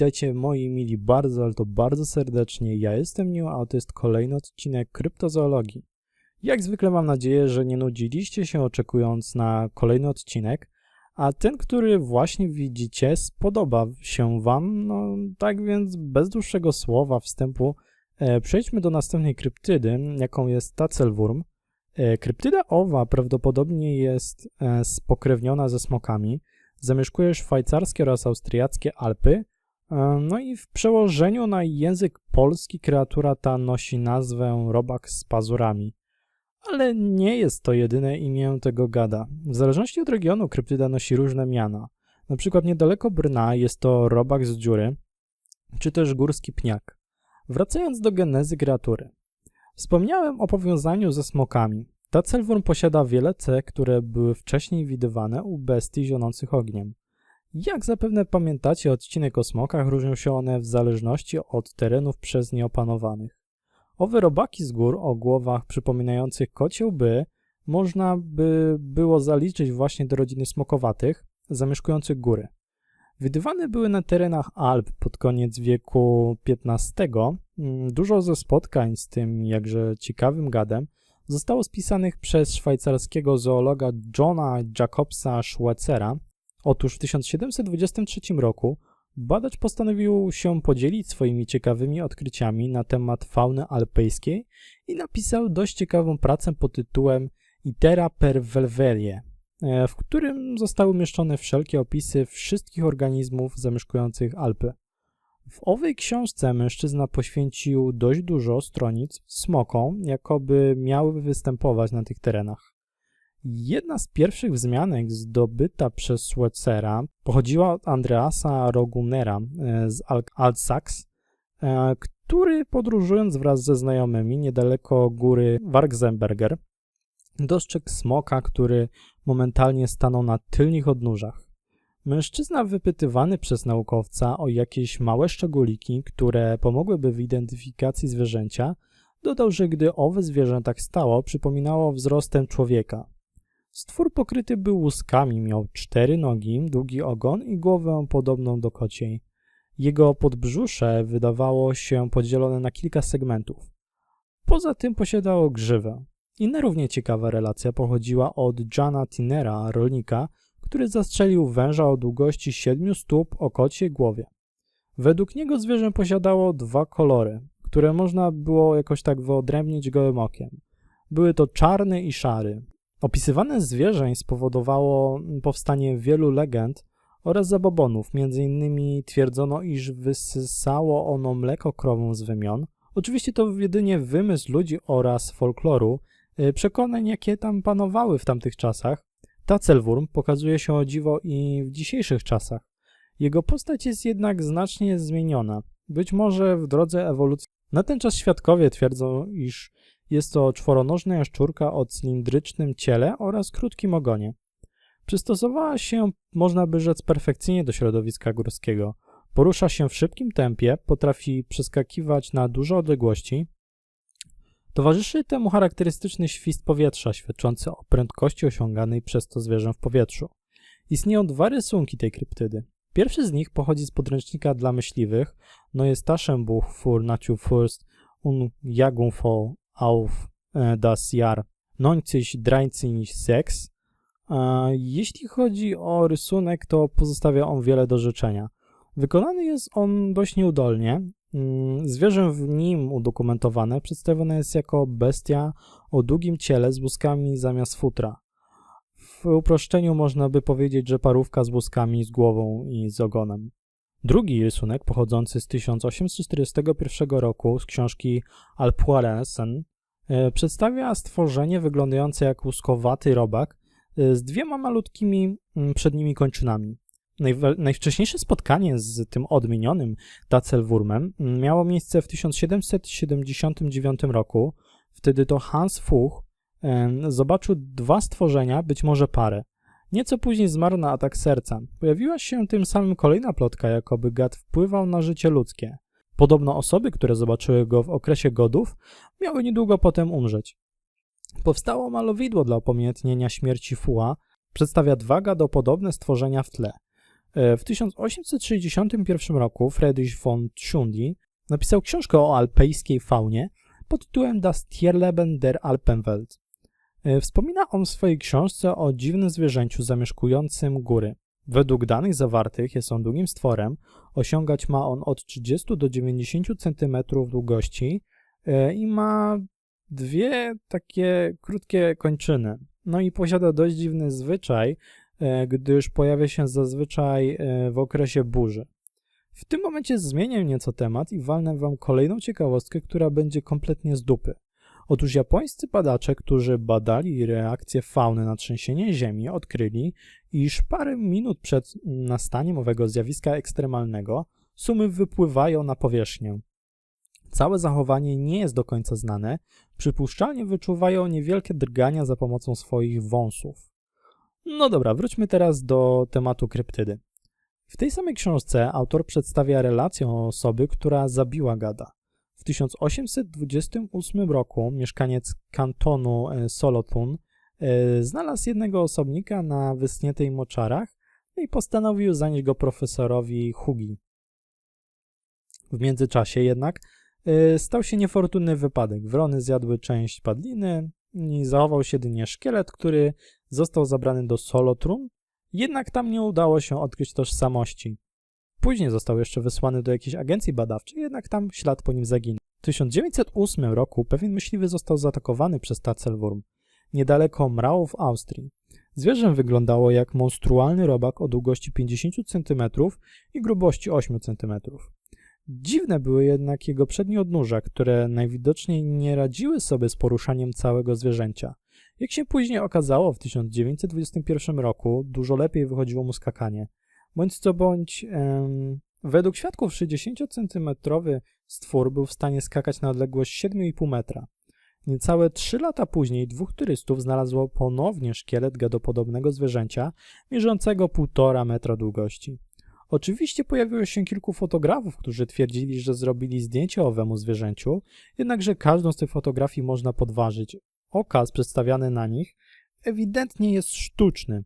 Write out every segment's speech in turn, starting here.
Witajcie moi mili bardzo, ale to bardzo serdecznie. Ja jestem New, a to jest kolejny odcinek kryptozoologii. Jak zwykle mam nadzieję, że nie nudziliście się oczekując na kolejny odcinek, a ten, który właśnie widzicie, spodoba się wam. No tak więc bez dłuższego słowa wstępu e, przejdźmy do następnej kryptydy, jaką jest Tacelwurm. E, kryptyda owa prawdopodobnie jest e, spokrewniona ze smokami, zamieszkuje szwajcarskie oraz austriackie Alpy. E, No i w przełożeniu na język polski kreatura ta nosi nazwę robak z pazurami. Ale nie jest to jedyne imię tego gada. W zależności od regionu kryptyda nosi różne miana. Na przykład niedaleko Brna jest to robak z dziury, czy też górski pniak. Wracając do genezy kreatury. Wspomniałem o powiązaniu ze smokami. Ta Celwurm posiada wiele cech, które były wcześniej widywane u bestii zionących ogniem. Jak zapewne pamiętacie, odcinek o smokach różnią się one w zależności od terenów przez nie opanowanych. Owe robaki z gór o głowach przypominających kocie łby można by było zaliczyć właśnie do rodziny smokowatych, zamieszkujących góry. Widywane były na terenach Alp pod koniec wieku XV. Mm, Dużo ze spotkań z tym jakże ciekawym gadem zostało spisanych przez szwajcarskiego zoologa Johna Jacobsa Schwetzera. Otóż w 1723 roku badacz postanowił się podzielić swoimi ciekawymi odkryciami na temat fauny alpejskiej i napisał dość ciekawą pracę pod tytułem Itera per Velverie, e, w którym zostały umieszczone wszelkie opisy wszystkich organizmów zamieszkujących Alpy. W owej książce mężczyzna poświęcił dość dużo stronic smokom, jakoby miały występować na tych terenach. Jedna z pierwszych wzmianek zdobyta przez Schwetzera pochodziła od Andreasa Rogunera e, z Al- Alsace, e, który podróżując wraz ze znajomymi niedaleko góry Wargzenberger dostrzegł smoka, który momentalnie stanął na tylnych odnóżach. Mężczyzna wypytywany przez naukowca o jakieś małe szczególiki, które pomogłyby w identyfikacji zwierzęcia, dodał, że gdy owe zwierzę tak stało, przypominało wzrostem człowieka. Stwór pokryty był łuskami, miał cztery nogi, długi ogon i głowę podobną do kociej. Jego podbrzusze wydawało się podzielone na kilka segmentów. Poza tym posiadało grzywę. Inna równie ciekawa relacja pochodziła od Jana Tinera, rolnika, który zastrzelił węża o długości siedmiu stóp o kociej głowie. Według niego zwierzę posiadało dwa kolory, które można było jakoś tak wyodrębnić gołym okiem. Były to czarny i szary. Opisywane zwierzę spowodowało powstanie wielu legend oraz zabobonów. Między innymi twierdzono, iż wysysało ono mleko krową z wymion. Oczywiście to jedynie wymysł ludzi oraz folkloru, y, przekonań, jakie tam panowały w tamtych czasach. Tacelwurm pokazuje się o dziwo i w dzisiejszych czasach. Jego postać jest jednak znacznie zmieniona. Być może w drodze ewolucji. Na ten czas świadkowie twierdzą, iż jest to czworonożna jaszczurka o cylindrycznym ciele oraz krótkim ogonie. Przystosowała się, można by rzec, perfekcyjnie do środowiska górskiego. Porusza się w szybkim tempie, potrafi przeskakiwać na duże odległości. Towarzyszy temu charakterystyczny świst powietrza, świadczący o prędkości osiąganej przez to zwierzę w powietrzu. Istnieją dwa rysunki tej kryptydy. Pierwszy z nich pochodzi z podręcznika dla myśliwych Neues Taschenbuch für Naturfürst und Jagdfrau auf e, das Jahr 1936. A Jeśli chodzi o rysunek, to pozostawia on wiele do życzenia. Wykonany jest on dość nieudolnie. Mm, Zwierzę w nim udokumentowane przedstawione jest jako bestia o długim ciele z łuskami zamiast futra. W uproszczeniu można by powiedzieć, że parówka z łuskami z głową i z ogonem. Drugi rysunek pochodzący z 1841 roku z książki Alpuarensen e, przedstawia stworzenie wyglądające jak łuskowaty robak e, z dwiema malutkimi mm, przednimi kończynami. Najwcześniejsze spotkanie z tym odmienionym Tacelwurmem mm, miało miejsce w 1779 roku. Wtedy to Hans Fuch zobaczył dwa stworzenia, być może parę. Nieco później zmarł na atak serca. Pojawiła się tym samym kolejna plotka, jakoby gad wpływał na życie ludzkie. Podobno osoby, które zobaczyły go w okresie godów, miały niedługo potem umrzeć. Powstało malowidło dla upamiętnienia śmierci Fuła, przedstawia dwa gadopodobne stworzenia w tle. E, W 1861 roku Friedrich von Tschundi napisał książkę o alpejskiej faunie pod tytułem Das Tierleben der Alpenwelt. E, Wspomina on w swojej książce o dziwnym zwierzęciu zamieszkującym góry. Według danych zawartych jest on długim stworem, osiągać ma on od 30 do 90 cm długości e, i ma dwie takie krótkie kończyny. No i posiada dość dziwny zwyczaj, e, gdyż pojawia się zazwyczaj e, w okresie burzy. W tym momencie zmienię nieco temat i walnę wam kolejną ciekawostkę, która będzie kompletnie z dupy. Otóż japońscy badacze, którzy badali reakcję fauny na trzęsienie ziemi, odkryli, iż parę minut przed nastaniem owego zjawiska ekstremalnego sumy wypływają na powierzchnię. Całe zachowanie nie jest do końca znane, przypuszczalnie wyczuwają niewielkie drgania za pomocą swoich wąsów. No dobra, wróćmy teraz do tematu kryptydy. W tej samej książce autor przedstawia relację osoby, która zabiła gada. W 1828 roku mieszkaniec kantonu e, Solotun e, znalazł jednego osobnika na wyschniętej moczarach no i postanowił zanieść go profesorowi Hugi. W międzyczasie jednak e, stał się niefortunny wypadek. Wrony zjadły część padliny i zachował się jedynie szkielet, który został zabrany do Solotrun, jednak tam nie udało się odkryć tożsamości. Później został jeszcze wysłany do jakiejś agencji badawczej, jednak tam ślad po nim zaginął. W 1908 roku pewien myśliwy został zaatakowany przez Tacelwurm, niedaleko Mrau w Austrii. Zwierzę wyglądało jak monstrualny robak o długości 50 cm i grubości 8 cm. Dziwne były jednak jego przednie odnóża, które najwidoczniej nie radziły sobie z poruszaniem całego zwierzęcia. Jak się później okazało, w 1921 roku dużo lepiej wychodziło mu skakanie. Bądź co bądź, em, według świadków 60-centymetrowy stwór był w stanie skakać na odległość 7,5 metra. Niecałe 3 lata później dwóch turystów znalazło ponownie szkielet gadopodobnego zwierzęcia mierzącego 1,5 metra długości. Oczywiście pojawiło się kilku fotografów, którzy twierdzili, że zrobili zdjęcie owemu zwierzęciu, jednakże każdą z tych fotografii można podważyć. Okaz przedstawiany na nich ewidentnie jest sztuczny.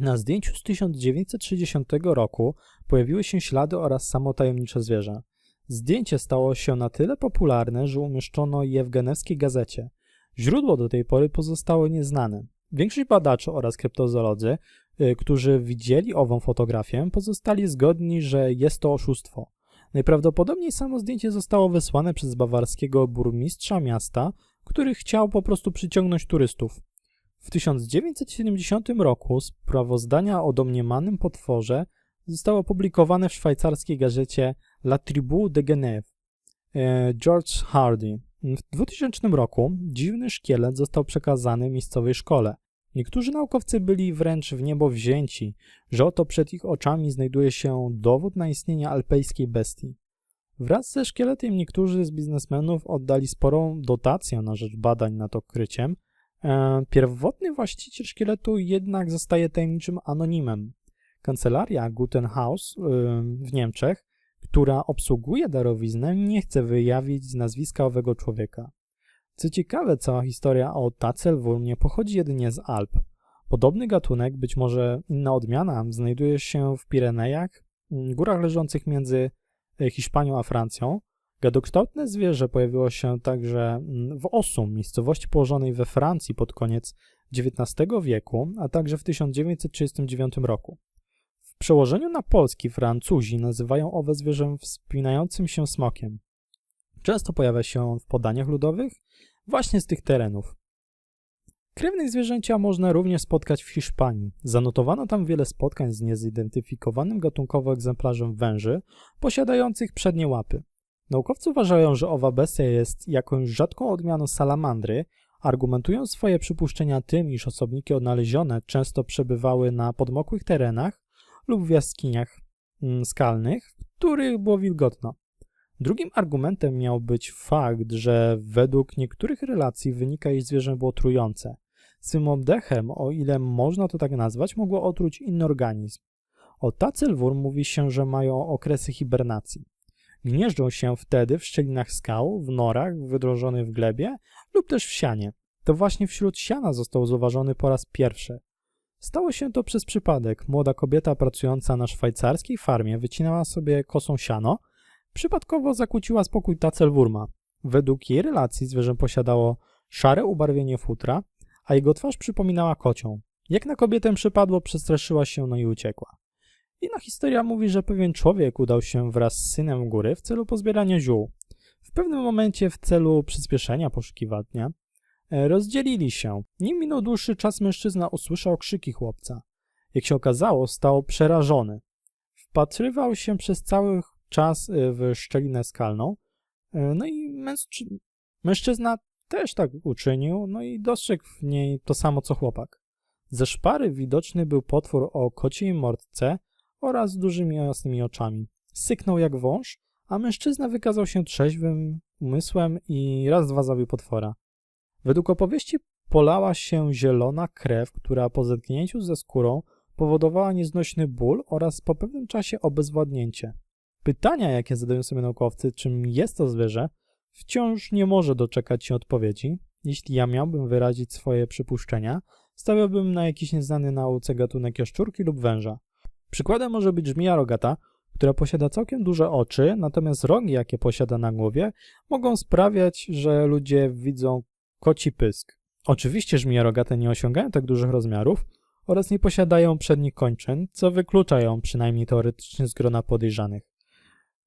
Na zdjęciu z 1960 roku pojawiły się ślady oraz samo tajemnicze zwierzę. Zdjęcie stało się na tyle popularne, że umieszczono je w genewskiej gazecie. Źródło do tej pory pozostało nieznane. Większość badaczy oraz kryptozoolodzy, y, którzy widzieli ową fotografię, pozostali zgodni, że jest to oszustwo. Najprawdopodobniej samo zdjęcie zostało wysłane przez bawarskiego burmistrza miasta, który chciał po prostu przyciągnąć turystów. W 1970 roku sprawozdania o domniemanym potworze zostały opublikowane w szwajcarskiej gazecie La Tribu de Genève. E, George Hardy. W 2000 roku dziwny szkielet został przekazany miejscowej szkole. Niektórzy naukowcy byli wręcz w niebo wzięci, że oto przed ich oczami znajduje się dowód na istnienie alpejskiej bestii. Wraz ze szkieletem niektórzy z biznesmenów oddali sporą dotację na rzecz badań nad odkryciem. E, Pierwotny właściciel szkieletu jednak zostaje tajemniczym anonimem. Kancelaria Gutenhaus y, w Niemczech, która obsługuje darowiznę, nie chce wyjawić nazwiska owego człowieka. Co ciekawe, cała historia o Tacelwurm nie pochodzi jedynie z Alp. Podobny gatunek, być może inna odmiana, znajduje się w Pirenejach, górach leżących między e, Hiszpanią a Francją. Gadokształtne zwierzę pojawiło się także mm, w Osum, miejscowości położonej we Francji pod koniec XIX wieku, a także w 1939 roku. W przełożeniu na polski Francuzi nazywają owe zwierzę wspinającym się smokiem. Często pojawia się on w podaniach ludowych właśnie z tych terenów. Krewnych zwierzęcia można również spotkać w Hiszpanii. Zanotowano tam wiele spotkań z niezidentyfikowanym gatunkowo egzemplarzem węży posiadających przednie łapy. Naukowcy uważają, że owa bestia jest jakąś rzadką odmianą salamandry, argumentują swoje przypuszczenia tym, iż osobniki odnalezione często przebywały na podmokłych terenach lub w jaskiniach mm, skalnych, w których było wilgotno. Drugim argumentem miał być fakt, że według niektórych relacji wynika, iż zwierzę było trujące. Swym oddechem, o ile można to tak nazwać, mogło otruć inny organizm. O tacelwurm mówi się, że mają okresy hibernacji. Gnieżdżą się wtedy w szczelinach skał, w norach wydrążonych w glebie lub też w sianie. To właśnie wśród siana został zauważony po raz pierwszy. Stało się to przez przypadek. Młoda kobieta pracująca na szwajcarskiej farmie wycinała sobie kosą siano. Przypadkowo zakłóciła spokój tacelwurma. Według jej relacji zwierzę posiadało szare ubarwienie futra, a jego twarz przypominała kocią. Jak na kobietę przypadło, przestraszyła się no i uciekła. Inna historia mówi, że pewien człowiek udał się wraz z synem góry w celu pozbierania ziół. W pewnym momencie w celu przyspieszenia poszukiwania e, rozdzielili się. Nim minął dłuższy czas mężczyzna usłyszał krzyki chłopca. Jak się okazało, stał przerażony. Wpatrywał się przez cały czas e, w szczelinę skalną, e, no i mężczy- mężczyzna też tak uczynił, no i dostrzegł w niej to samo co chłopak. Ze szpary widoczny był potwór o kociej mordce oraz dużymi jasnymi oczami. Syknął jak wąż, a mężczyzna wykazał się trzeźwym umysłem i raz dwa zabił potwora. Według opowieści polała się zielona krew, która po zetknięciu ze skórą powodowała nieznośny ból oraz po pewnym czasie obezwładnięcie. Pytania, jakie zadają sobie naukowcy, czym jest to zwierzę, wciąż nie może doczekać się odpowiedzi. Jeśli ja miałbym wyrazić swoje przypuszczenia, stawiałbym na jakiś nieznany nauce gatunek jaszczurki lub węża. Przykładem może być żmija rogata, która posiada całkiem duże oczy, natomiast rogi, jakie posiada na głowie, mogą sprawiać, że ludzie widzą koci pysk. Oczywiście żmije rogate nie osiągają tak dużych rozmiarów oraz nie posiadają przednich kończyn, co wyklucza ją przynajmniej teoretycznie z grona podejrzanych.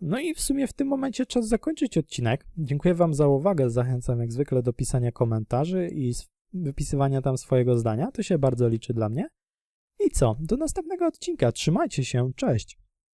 No i w sumie w tym momencie czas zakończyć odcinek. Dziękuję Wam za uwagę. Zachęcam jak zwykle do pisania komentarzy i wypisywania tam swojego zdania. To się bardzo liczy dla mnie. I co? Do następnego odcinka. Trzymajcie się. Cześć.